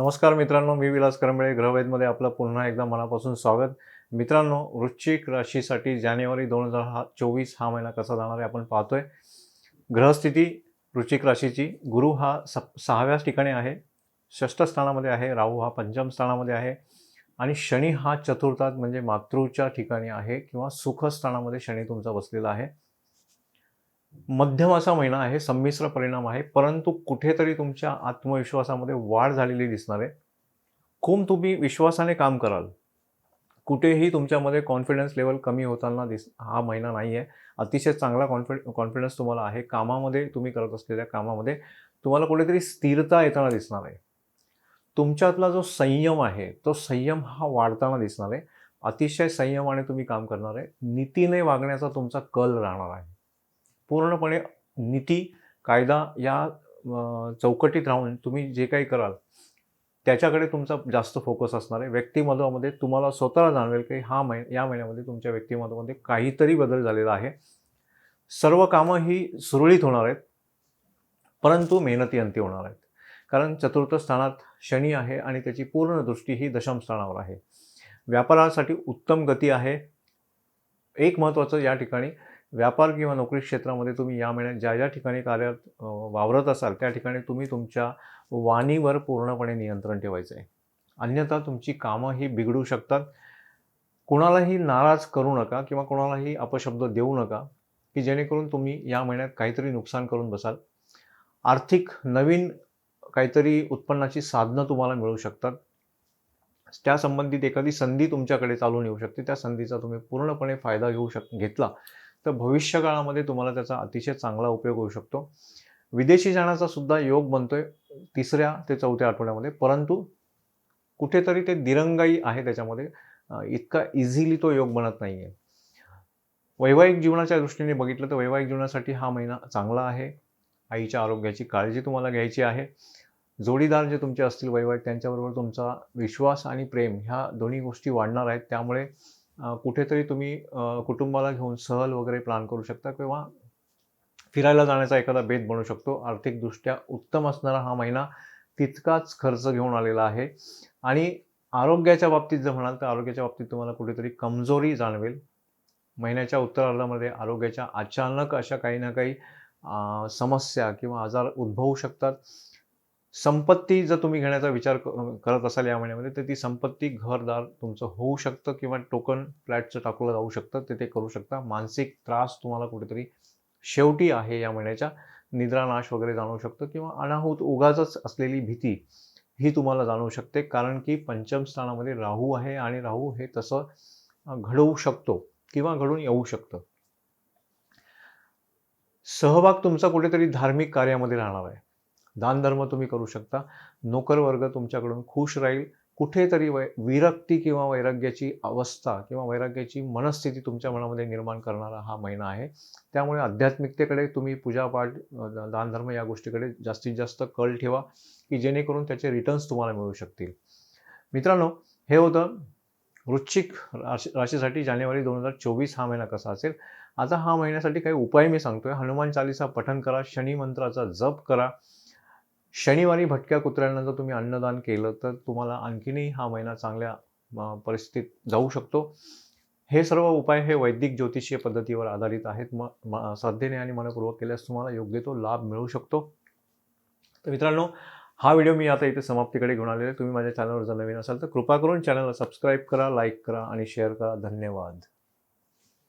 नमस्कार मित्रांनो मी विलास करंबळे ग्रहवेदमध्ये आपलं पुन्हा एकदा मनापासून स्वागत. मित्रांनो वृश्चिक राशीसाठी जानेवारी दोन हजार हा चोवीस हा महिना कसा जाणार आहे आपण पाहतोय. ग्रहस्थिती वृश्चिक राशीची गुरु हा सप सहाव्याच ठिकाणी आहे षष्ठ स्थानामध्ये आहे राहू हा पंचम स्थानामध्ये आहे आणि शनी हा चतुर्थात म्हणजे मातृच्या ठिकाणी आहे किंवा सुखस्थानामध्ये शनी तुमचा बसलेला आहे. मध्यम असा महिना आहे संमिश्र परिणाम आहे परंतु कुठेतरी तुमच्या आत्मविश्वासामध्ये वाढ झालेली दिसणार आहे. खूप तुम्ही विश्वासाने काम कराल. कुठेही तुमच्यामध्ये कॉन्फिडन्स लेवल कमी होताना दिस हा महिना नाही आहे. अतिशय चांगला कॉन्फिड कॉन्फिडन्स तुम्हाला आहे. कामामध्ये तुम्ही करत असलेल्या कामामध्ये तुम्हाला कुठेतरी स्थिरता येताना दिसणार आहे. तुमच्यातला जो संयम आहे तो संयम हा वाढताना दिसणार आहे. अतिशय संयमाने तुम्ही काम करणार आहे. नीतीने वागण्याचा तुमचा कल राहणार आहे. पूर्णपणे नीती कायदा या चौकटीत राहून तुम्ही जे काही कराल त्याच्याकडे तुमचा जास्त फोकस असणार आहे. व्यक्तिमत्वामध्ये तुम्हाला स्वतःला जाणवेल की हा मै या महिन्यामध्ये तुमच्या व्यक्तिमत्वामध्ये काहीतरी बदल झालेला आहे. सर्व कामं ही सुरळीत होणार आहेत परंतु मेहनती अंती होणार आहेत. कारण चतुर्थ स्थानात शनी आहे आणि त्याची पूर्ण दृष्टी ही दशम स्थानावर आहे. व्यापारासाठी उत्तम गती आहे. एक महत्त्वाचं या ठिकाणी व्यापार किंवा नोकरी क्षेत्रामध्ये तुम्ही या महिन्यात ज्या ज्या ठिकाणी कार्यात वावरत असाल त्या ठिकाणी तुम्ही तुमच्या वाणीवर पूर्णपणे नियंत्रण ठेवायचं आहे. अन्यथा तुमची कामं ही बिघडू शकतात. कोणालाही नाराज करू नका किंवा कोणालाही अपशब्द देऊ नका की जेणेकरून तुम्ही या महिन्यात काहीतरी नुकसान करून बसाल. आर्थिक नवीन काहीतरी उत्पन्नाची साधनं तुम्हाला मिळू शकतात. त्या संबंधित एखादी संधी तुमच्याकडे चालून येऊ शकते. त्या संधीचा तुम्ही पूर्णपणे फायदा घेऊ शक घेतला तर भविष्यकाळामध्ये तुम्हाला त्याचा अतिशय चांगला उपयोग होऊ शकतो. विदेशी जाण्याचा सुद्धा योग बनतोय तिसऱ्या ते चौथ्या आठवड्यामध्ये. परंतु कुठेतरी ते दिरंगाई आहे त्याच्यामध्ये. इतका इझिली तो योग बनत नाही आहे वैवाहिक जीवनाच्या दृष्टीने बघितलं तर वैवाहिक जीवनासाठी हा महिना चांगला आहे. आईच्या आरोग्याची काळजी तुम्हाला घ्यायची आहे. जोडीदार जे तुमचे असतील वैवाहिक त्यांच्याबरोबर तुमचा विश्वास आणि प्रेम ह्या दोन्ही गोष्टी वाढणार आहेत. त्यामुळे कुठेतरी तुम्ही कुटुंबाला घेऊन सहल वगैरे प्लॅन करू शकता किंवा फिरायला जाण्याचा एखादा बेत बनू शकतो. आर्थिकदृष्ट्या उत्तम असणारा हा महिना तितकाच खर्च घेऊन आलेला आहे. आणि आरोग्याच्या बाबतीत जर म्हणाल तर आरोग्याच्या बाबतीत तुम्हाला कुठेतरी कमजोरी जाणवेल. महिन्याच्या उत्तरार्धामध्ये आरोग्याच्या अचानक अशा काही ना काही समस्या किंवा आजार उद्भवू शकतात. संपत्ती जर तुम्ही घेण्याचा विचार करत असाल या महिन्यामध्ये तर ती संपत्ती घरदार तुमचं होऊ शकतं किंवा टोकन फ्लॅटचं टाकलं जाऊ शकतं ते ते करू शकता. मानसिक त्रास तुम्हाला कुठेतरी शेवटी आहे या महिन्याच्या. निद्रानाश वगैरे जाणवू शकतं किंवा अनाहूत उगाचच असलेली भीती ही तुम्हाला जाणवू शकते. कारण की पंचम स्थानामध्ये राहू आहे आणि राहू हे तसं घडवू शकतो किंवा घडून येऊ शकतं. सहभाग तुमचा कुठेतरी धार्मिक कार्यामध्ये राहणार आहे. दानधर्म तुम्ही करू शकता. नोकर वर्ग तुमच्याकडून खुश राहील. कुठेतरी वै विरक्ती किंवा वैराग्याची अवस्था किंवा वैराग्याची मनस्थिती तुमच्या मनामध्ये निर्माण करणारा हा महिना आहे. त्यामुळे आध्यात्मिकतेकडे तुम्ही पूजापाठ दानधर्म या गोष्टीकडे जास्तीत जास्त कल ठेवा की जेणेकरून त्याचे रिटर्न्स तुम्हाला मिळू शकतील. मित्रांनो हे होतं वृश्चिक राशी राशीसाठी जानेवारी दोन हजार चोवीस हा महिना कसा असेल? आता हा महिन्यासाठी काही उपाय मी सांगतोय. हनुमान चालीसा पठन करा शनी मंत्राचा जप करा शनिवारी भटक्या कुत्र्यांना जर तुम्ही अन्नदान केलं तर तुम्हाला आणखीनही हा महिना चांगल्या परिस्थितीत जाऊ शकतो. हे सर्व उपाय हे वैदिक ज्योतिषीय पद्धतीवर आधारित आहेत. म म- श्रद्धेने आणि मनपूर्वक केल्यास तुम्हाला योग्य तो लाभ मिळू शकतो. तर मित्रांनो हा व्हिडिओ मी आता इथे समाप्तीकडे घेऊन आलेला आहे. तुम्ही माझ्या चॅनलवर जर नवीन असाल तर कृपा करून चॅनलला सबस्क्राईब करा लाईक करा आणि शेअर करा. धन्यवाद.